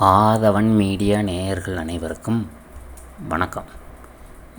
ஆதவன் media நேயர்கள் அனைவருக்கும் வணக்கம்.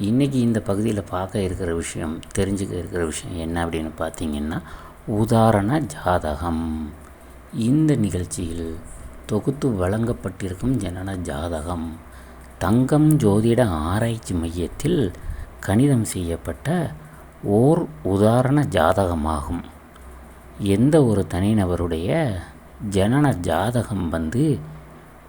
இன்றைக்கி இந்த பகுதியில் பார்க்க இருக்கிற விஷயம் தெரிஞ்சுக்க இருக்கிற விஷயம் என்ன அப்படின்னு பார்த்தீங்கன்னா உதாரண ஜாதகம். இந்த நிகழ்ச்சியில் தொகுத்து வழங்கப்பட்டிருக்கும் ஜனன ஜாதகம் தங்கம் ஜோதிட ஆராய்ச்சி மையத்தில் கணிதம் செய்யப்பட்ட ஓர் உதாரண ஜாதகமாகும். எந்த ஒரு தனிநபருடைய ஜனன ஜாதகம் வந்து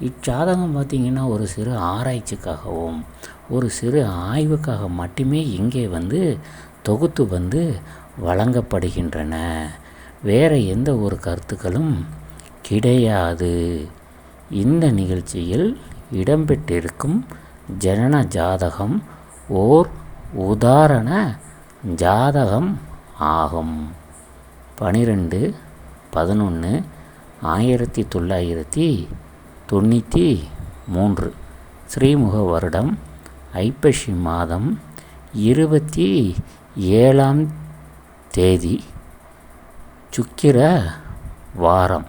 இச்சாதகம் பார்த்திங்கன்னா ஒரு சிறு ஆராய்ச்சிக்காகவும் ஒரு சிறு ஆய்வுக்காக மட்டுமே இங்கே வந்து தொகுத்து வந்து வழங்கப்படுகின்றன. வேறு எந்த ஒரு கருத்துக்களும் கிடையாது. இந்த நிகழ்ச்சியில் இடம்பெற்றிருக்கும் ஜனன ஜாதகம் ஓர் உதாரண ஜாதகம் ஆகும். பனிரெண்டு பதினொன்று ஆயிரத்தி தொள்ளாயிரத்தி தொண்ணூற்றி மூன்று. ஸ்ரீமுக வருடம் ஐப்பசி மாதம் இருபத்தி ஏழாம் தேதி சுக்கிர வாரம்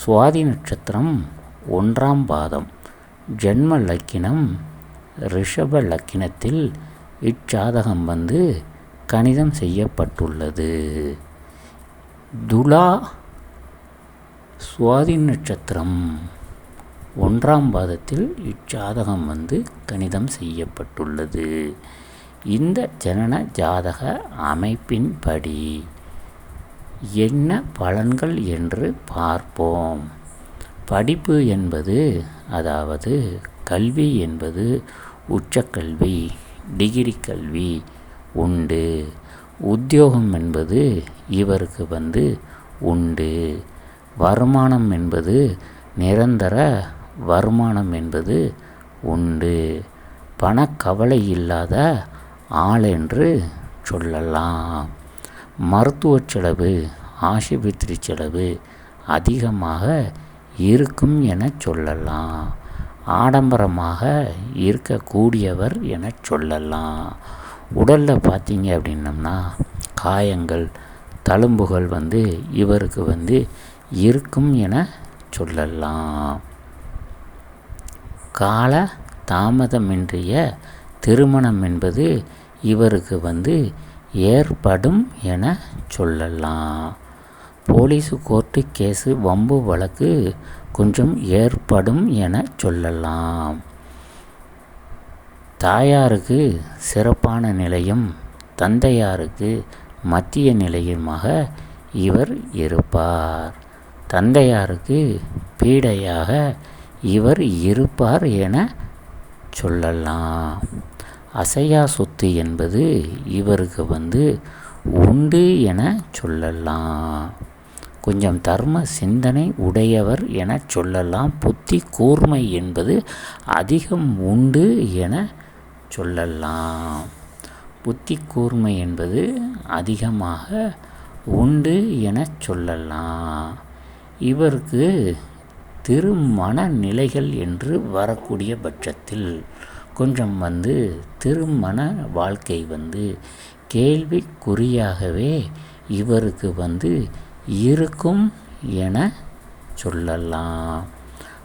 சுவாதி நட்சத்திரம் ஒன்றாம் பாதம் ஜென்ம லக்கினம் ரிஷப லக்கினத்தில் இச்சாதகம் வந்து கணிதம் செய்யப்பட்டுள்ளது. துலா சுவாதி நட்சத்திரம். ஒன்றாம் பாதத்தில் இச்சாதகம் வந்து கணிதம் செய்யப்பட்டுள்ளது. இந்த ஜனன ஜாதக அமைப்பின்படி என்ன பலன்கள் என்று பார்ப்போம். படிப்பு என்பது அதாவது கல்வி என்பது உச்சக்கல்வி டிகிரி கல்வி உண்டு. உத்தியோகம் என்பது இவருக்கு வந்து உண்டு. வருமானம் என்பது நிரந்தர வருமானம் என்பது உண்டு. பணக்கவலை இல்லாத ஆள் என்று சொல்லலாம். மருத்துவ செலவு ஆஸ்பத்திரி செலவு அதிகமாக இருக்கும் என சொல்லலாம். ஆடம்பரமாக இருக்கக்கூடியவர் என சொல்லலாம். உடலில் பார்த்தீங்க அப்படின்னம்னா காயங்கள் தழும்புகள் வந்து இவருக்கு வந்து இருக்கும் என சொல்லலாம். கால தாமதமின்றிய திருமணம் என்பது இவருக்கு வந்து ஏற்படும் என சொல்லலாம். போலீஸு கோர்ட்டு கேஸு வம்பு வழக்கு கொஞ்சம் ஏற்படும் என சொல்லலாம். தாயாருக்கு சிறப்பான நிலையும் தந்தையாருக்கு மத்திய நிலையுமாக இவர் இருப்பார். தந்தையாருக்கு பீடையாக இவர் இருப்பார் என சொல்லலாம். அசையா சொத்து என்பது இவருக்கு வந்து உண்டு என சொல்லலாம். கொஞ்சம் தர்ம சிந்தனை உடையவர் என சொல்லலாம். புத்தி கூர்மை என்பது அதிகம் உண்டு என சொல்லலாம். புத்தி கூர்மை என்பது அதிகமாக உண்டு என சொல்லலாம். இவருக்கு திருமண நிலைகள் என்று வரக்கூடிய பட்சத்தில் கொஞ்சம் வந்து திருமண வாழ்க்கை வந்து கேள்விக்குறியாகவே இவருக்கு வந்து இருக்கும் என சொல்லலாம்.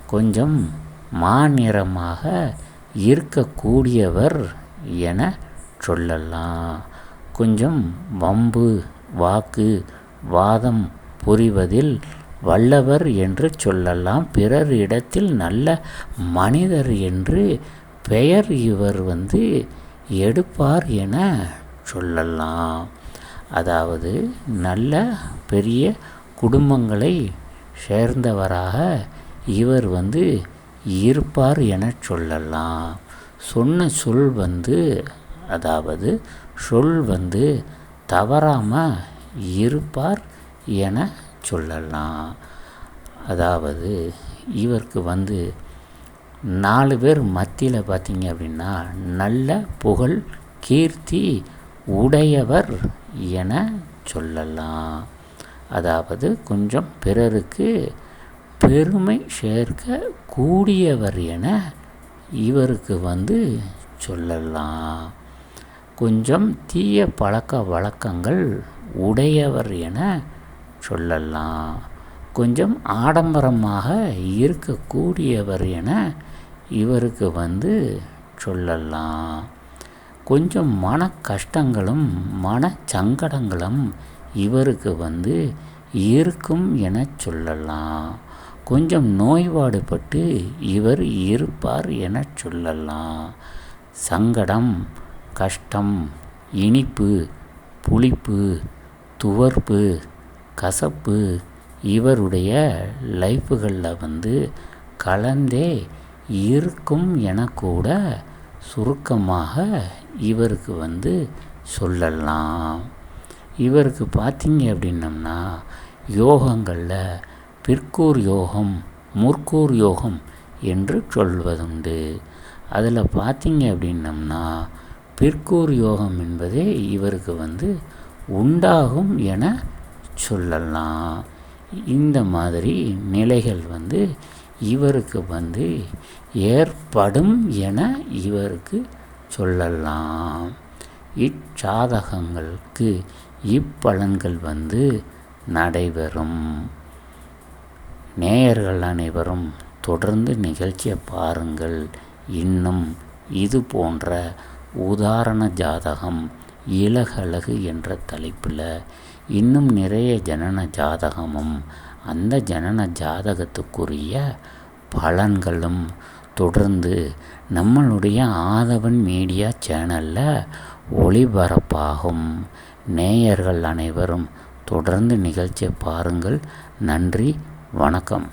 கொஞ்சம் மாநிறமாக இருக்கக்கூடியவர் என சொல்லலாம். கொஞ்சம் வம்பு வாக்கு வாதம் புரிவதில் வல்லவர் என்று சொல்லலாம். பிறர் இடத்தில் நல்ல மனிதர் என்று பெயர் இவர் வந்து எடுப்பார் என சொல்லலாம். அதாவது நல்ல பெரிய குடும்பங்களை சேர்ந்தவராக இவர் வந்து இருப்பார் என சொல்லலாம். சொன்ன சொல் வந்து அதாவது சொல் வந்து தவறாமல் இருப்பார் என சொல்லலாம். அதாவது இவருக்கு வந்து நாலு பேர் மத்தியில் பார்த்தீங்க அப்படின்னா நல்ல புகழ் கீர்த்தி உடையவர் என சொல்லலாம். அதாவது கொஞ்சம் பிறருக்கு பெருமை சேர்க்க கூடியவர் என இவருக்கு வந்து சொல்லலாம். கொஞ்சம் தீய பழக்க வழக்கங்கள் உடையவர் என சொல்லலாம். கொஞ்சம் ஆடம்பரமாக இருக்கக்கூடியவர் என இவருக்கு வந்து சொல்லலாம். கொஞ்சம் மன கஷ்டங்களும் மன சங்கடங்களும் இவருக்கு வந்து இருக்கும் என சொல்லலாம். கொஞ்சம் நோய்வாடுபட்டு இவர் இருப்பார் என சொல்லலாம். சங்கடம் கஷ்டம் இனிப்பு புளிப்பு துவர்ப்பு கசப்பு இவருடைய லைஃப்புகளில் வந்து கலந்தே இருக்கும் என கூட சுருக்கமாக இவருக்கு வந்து சொல்லலாம். இவருக்கு பார்த்தீங்க அப்படின்னம்னா யோகங்களில் பிற்கூர் யோகம் முற்கூர் யோகம் என்று சொல்வதுண்டு. அதில் பார்த்தீங்க அப்படின்னம்னா பிற்கூர் யோகம் என்பதே இவருக்கு வந்து உண்டாகும் என சொல்லலாம். இந்த மாதிரி நிலைகள் வந்து இவருக்கு வந்து ஏற்படும் என இவருக்கு சொல்லலாம். இச்சாதகங்களுக்கு இப்பலன்கள் வந்து நடைபெறும். நேயர்கள் அனைவரும் தொடர்ந்து நிகழ்ச்சியை பாருங்கள். இன்னும் இது போன்ற உதாரண ஜாதகம் இலகழகு என்ற தலைப்பில் இன்னும் நிறைய ஜனன ஜாதகமும் அந்த ஜனன ஜாதகத்துக்குரிய பலன்களும் தொடர்ந்து நம்மளுடைய ஆதவன் மீடியா சேனலில் ஒளிபரப்பாகும். நேயர்கள் அனைவரும் தொடர்ந்து நிகழ்ச்சியை பாருங்கள். நன்றி வணக்கம்.